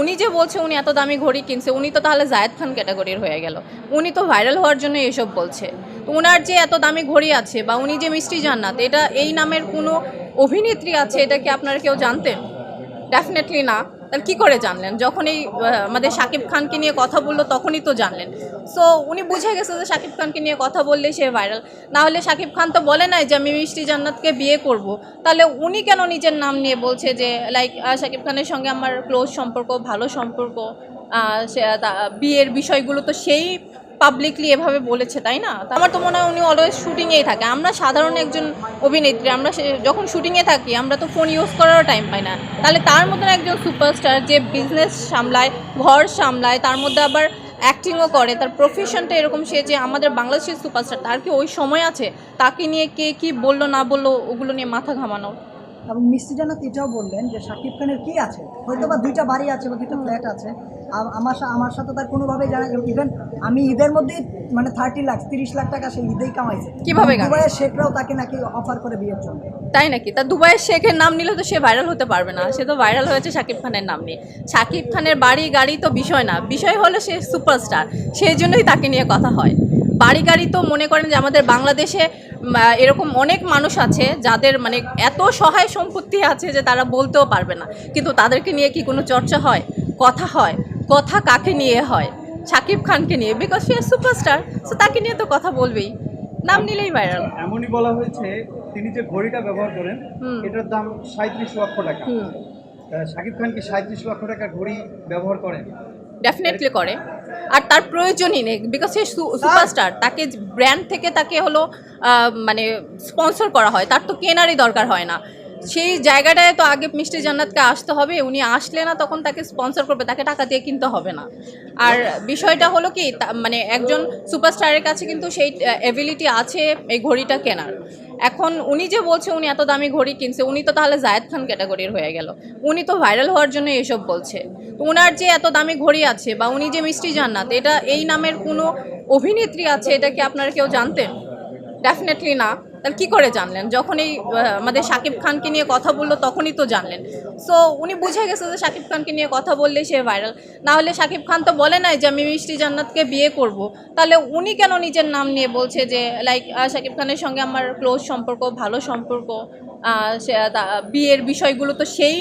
উনি যে বলছে উনি এত দামি ঘড়ি কিনছে, উনি তো তাহলে জায়েদ খান ক্যাটাগরির হয়ে গেল। উনি তো ভাইরাল হওয়ার জন্য এসব বলছে। তো উনার যে এত দামি ঘড়ি আছে বা উনি যে মিষ্টি জান্নাত, এটা এই নামের কোনো অভিনেত্রী আছে? এটা কি আপনারা কেউ জানতেন? ডেফিনেটলি না। তাহলে কী করে জানলেন? যখন এই আমাদের শাকিব খানকে নিয়ে কথা বলল, তখনই তো জানলেন। সো উনি বুঝে গেছে যে শাকিব খানকে নিয়ে কথা বললে সে ভাইরাল না হলে শাকিব খান তো বলে নাই যে, আমি মিষ্টি জান্নাতকে বিয়ে করব। তাহলে উনি কেন নিজের নাম নিয়ে বলছে যে লাইক শাকিব খানের সঙ্গে আমার ক্লোজ সম্পর্ক, ভালো সম্পর্ক বিয়ের বিষয়গুলো তো সেই পাবলিকলি এভাবে বলেছে, তাই না? আমার তো মনে হয় উনি অলওয়েজ শুটিংয়েই থাকে। আমরা সাধারণ একজন অভিনেত্রী, আমরা যখন শুটিংয়ে থাকি, আমরা তো ফোন ইউজ করারও টাইম পাই না। তাহলে তার মতন একজন সুপারস্টার যে বিজনেস সামলায়, ঘর সামলায়, তার মধ্যে আবার অ্যাক্টিংও করে, তার প্রফেশনটা এরকম সে যে আমাদের বাংলাদেশের সুপারস্টার তার কি ওই সময় আছে? তাকে নিয়ে কে কি বলল, না বলল, ওগুলো নিয়ে মাথা ঘামানো। এবং মিষ্টি জানাত এটাও বললেন যে শাকিব খানের কি আছে? হয়তো বা দুইটা বাড়ি আছে বা দুইটা ফ্ল্যাট আছে। আমার আমার সাথে তার কোনোভাবেই জানা ইভেন আমি ঈদের মধ্যেই মানে থার্টি লাখ তিরিশ লাখ টাকা সে ঈদেই কামাইছে। কীভাবে? দুবাইয়ের শেখরাও তাকে নাকি অফার করে বিয়ের জন্য। তাই নাকি? তা দুবাইয়ের শেখের নাম নিলে তো সে ভাইরাল হতে পারবে না। সে তো ভাইরাল হয়েছে শাকিব খানের নাম নিয়ে। শাকিব খানের বাড়ি গাড়ি তো বিষয় না। বিষয় হলো সে সুপারস্টার সেই জন্যই তাকে নিয়ে কথা হয়। বাড়ি গাড়ি তো মনে করেন যে আমাদের বাংলাদেশে এরকম অনেক মানুষ আছে যাদের মানে এত সহায় সম্পত্তি আছে যে তারা বলতেও পারবে না। কিন্তু তাদেরকে নিয়ে কি কোনো চর্চা হয়? কথা হয়। কথা কাকে নিয়ে হয়? শাকিব খানকে নিয়ে। বিকজ সে সুপারস্টার সো তাকে নিয়ে তো কথা বলবেই। নাম নিলেই ভাইরাল এমনই বলা হয়েছে তিনি যে ঘড়িটা ব্যবহার করেন হুম। এটার দাম সাঁত্রিশ লক্ষ টাকা। শাকিব খান কি সাঁত্রিশ লক্ষ টাকার ঘড়ি ব্যবহার করেন? ডেফিনেটলি করে। আর তার প্রয়োজনই নেই বিকজ সে সুপারস্টার তাকে ব্র্যান্ড থেকে তাকে হলো মানে স্পন্সর করা হয়, তার তো কেনারই দরকার হয় না। সেই জায়গাটায় তো আগে মিষ্টি জান্নাতকে আসতে হবে, উনি আসলে না তখন তাকে স্পন্সর করবে, তাকে টাকা দিয়ে কিনতে হবে না। আর বিষয়টা হলো কি মানে একজন সুপারস্টারের কাছে কিন্তু সেই অ্যাবিলিটি আছে এই ঘড়িটা কেনার। এখন উনি যে বলছে উনি এত দামি ঘড়ি কিনছে, উনি তো তাহলে জায়েদ খান ক্যাটাগরির হয়ে গেল। উনি তো ভাইরাল হওয়ার জন্য এসব বলছে। তো উনার যে এত দামি ঘড়ি আছে বা উনি যে মিষ্টি জান্নাত, এটা এই নামের কোনো অভিনেত্রী আছে? এটা কি আপনারা কেউ জানতেন? ডেফিনেটলি না। তাহলে কী করে জানলেন? যখনই আমাদের শাকিব খানকে নিয়ে কথা বলল, তখনই তো জানলেন। সো উনি বুঝে গেছে যে শাকিব খানকে নিয়ে কথা বললেই সে ভাইরাল না হলে শাকিব খান তো বলে নাই যে, আমি মিষ্টি জান্নাতকে বিয়ে করব। তাহলে উনি কেন নিজের নাম নিয়ে বলছে যে লাইক শাকিব খানের সঙ্গে আমার ক্লোজ সম্পর্ক, ভালো সম্পর্ক সে বিয়ের বিষয়গুলো তো সেই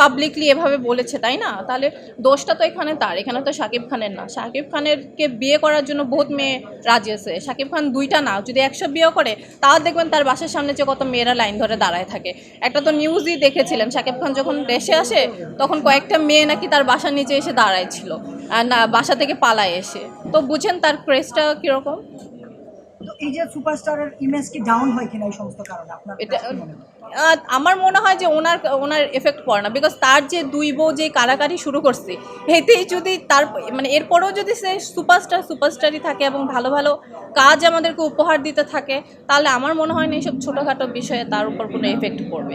পাবলিকলি এভাবে বলেছে, তাই না? তাহলে দোষটা তো এখানে তার, এখানে তো শাকিব খানের না। শাকিব খানেরকে বিয়ে করার জন্য বহুত মেয়ে রাজি আছে। শাকিব খান দুইটা না, যদি একশো বিয়ে করে, তাও দেখবেন তার বাসার সামনে যে কত মেয়েরা লাইন ধরে দাঁড়ায় থাকে। একটা তো নিউজই দেখেছিলেন, শাকিব খান যখন দেশে আসে, তখন কয়েকটা মেয়ে নাকি তার বাসার নিচে এসে দাঁড়ায় ছিল না, বাসা থেকে পালায় এসে। তো বুঝেন তার ক্রেজটা কীরকম? এই যে সুপারস্টারের ইমেজ কি ডাউন হয় কিনা এই সমস্ত কারণে? আপনার এটা আমার মনে হয় যে ওনার ওনার এফেক্ট পড়ে না বিকজ তার যে দুই বউ যে কারাকারি শুরু করছে এতেই যদি তার মানে এরপরেও যদি সে সুপারস্টার সুপারস্টারই থাকে এবং ভালো ভালো কাজ আমাদেরকে উপহার দিতে থাকে তাহলে আমার মনে হয় না এইসব ছোটোখাটো বিষয়ে তার উপর কোনো এফেক্ট পড়বে।